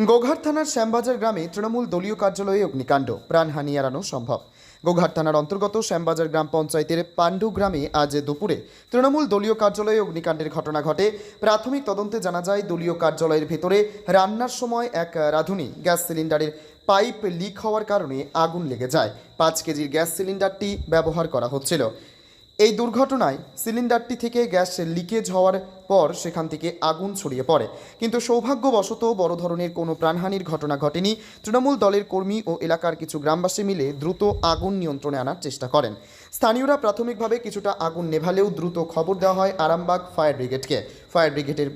গোঘাট থানার শ্যামবাজার গ্রামে তৃণমূল দলীয় কার্যালয়ে অগ্নিকাণ্ড প্রাণহানি এড়ানো সম্ভব। গোঘাট থানার অন্তর্গত শ্যামবাজার গ্রাম পঞ্চায়েতের পাণ্ডু গ্রামে আজ দুপুরে তৃণমূল দলীয় কার্যালয়ে অগ্নিকাণ্ডের ঘটনা ঘটে। প্রাথমিক তদন্তে জানা যায়, দলীয় কার্যালয়ের ভেতরে রান্নার সময় এক রাঁধুনি গ্যাস সিলিন্ডারের পাইপ লিক হওয়ার কারণে আগুন লেগে যায়। পাঁচ কেজির গ্যাস সিলিন্ডারটি ব্যবহার করা হচ্ছিল। এই দুর্ঘটনায় সিলিন্ডারটি থেকে গ্যাস লিকেজ হওয়ার পর সেখান থেকে আগুন ছড়িয়ে পড়ে। কিন্তু সৌভাগ্যবশত বড় ধরনের কোনো প্রাণহানির ঘটনা ঘটেনি। তৃণমূল দলের কর্মী ও এলাকার কিছু গ্রামবাসী মিলে দ্রুত আগুন নিয়ন্ত্রণে আনার চেষ্টা করেন। স্থানীয়রা প্রাথমিকভাবে কিছুটা আগুন নেভালেও দ্রুত খবর দেওয়া হয় আরামবাগ ফায়ার ব্রিগেডকে। ফায়ার ব্রিগেডের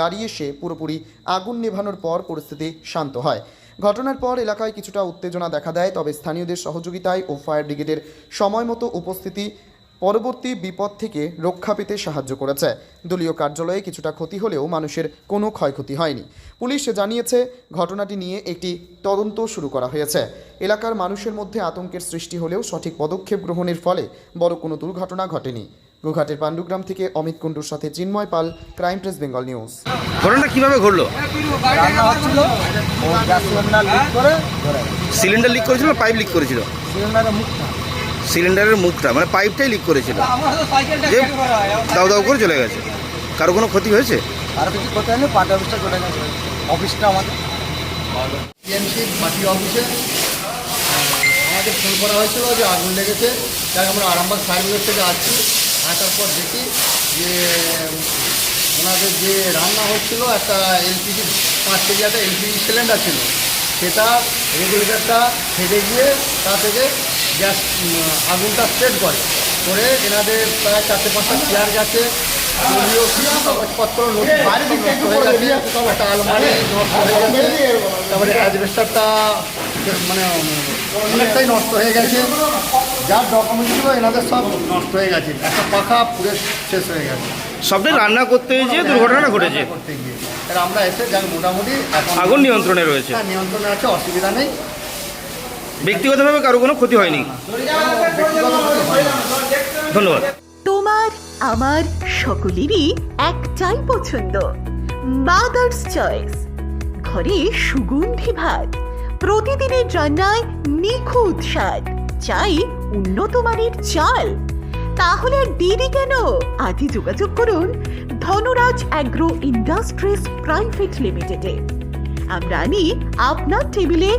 গাড়ি এসে পুরোপুরি আগুন নেভানোর পর পরিস্থিতি শান্ত হয়। ঘটনার পর এলাকায় কিছুটা উত্তেজনা দেখা দেয়, তবে স্থানীয়দের সহযোগিতায় ও ফায়ার ব্রিগেডের সময় মতো উপস্থিতি পরবর্তী বিপদ থেকে রক্ষা পেতে সাহায্য করেছে। দলীয় কার্যালয়ে কিছুটা ক্ষতি হলেও মানুষের কোনো ক্ষয়ক্ষতি হয়নি। পুলিশ জানিয়েছে ঘটনাটি নিয়ে একটি তদন্ত শুরু করা হয়েছে। এলাকার মানুষের মধ্যে আতঙ্কের সৃষ্টি হলেও সঠিক পদক্ষেপ গ্রহণের ফলে বড় কোনো দুর্ঘটনা ঘটেনি। গোঘাটের পাণ্ডুগ্রাম থেকে অমিত কুণ্ডুর সাথে Chinmoy Pal crime press Bengal news. ঘটনাটা কীভাবে ঘটলো। সিলিন্ডার লিক করেছিল পাইপ লিক করেছিল? সিলিন্ডারের মুখটা। সিলিন্ডারের মুখটা মানে পাইপটাই লিক করেছিল। যে দাউ দাউ করে চলে গেছে। কারও কোনো ক্ষতি হয়েছে? আর কিছু করতে হয়নি পার্টি অফিসটা চলে গেছে। অফিসটা আমাদের। টিএমসি পার্টি অফিসে আমাদের ফোন করা হয়েছিল যে আগুন লেগেছে। তাই আমরা আরামবাগ ফায়ার থেকে আসছি। আসার পর দেখি যে ওনাদের যে রান্না হচ্ছিল একটা এলপিজি পাঁচ কেজি একটা এলপিজি সিলিন্ডার ছিল। সেটা রেগুলেটরটা ফেটে গিয়ে তা থেকে গ্যাস আগুনটা স্প্রেড করে। করে এনাদের প্রায় চারটে পাঁচটা চেয়ার গেছে। দলীয় কিছু কাগজপত্র নষ্ট হয়ে গেছে। একটা আলমারি নষ্ট হয়ে গেছে। তারপরে অ্যাজবেস্টারটা মানে অনেকটাই নষ্ট হয়ে গেছে। যার ডকুমেন্ট ছিল এনাদের সব নষ্ট হয়ে গেছে। একটা পাখা পুরো শেষ হয়ে গেছে। সবটাই রান্না করতে গিয়ে দুর্ঘটনা ঘটেছে। করতে গিয়ে। এবার আমরা এসে যাই মোটামুটি এখন আগুন নিয়ন্ত্রণে রয়েছে। হ্যাঁ, নিয়ন্ত্রণে আছে অসুবিধা নেই। ব্যক্তিগতভাবে কারও কোনো ক্ষতি হয়নি। হয়। ধন্যবাদ। তোমার, আমার সকলেরই একটাই পছন্দ মাদার্স চয়েস ঘরে সুগন্ধি ভাত, প্রতিদিনের রান্নায় নিখুঁত স্বাদ, চাই উন্নত মানের চাল। তাহলে আর দেরি কেন? আজই যোগাযোগ করুন ধনরাজ অ্যাগ্রো ইন্ডাস্ট্রিজ প্রাইভেট লিমিটেডে। আমরা আনি আপনার টেবিলে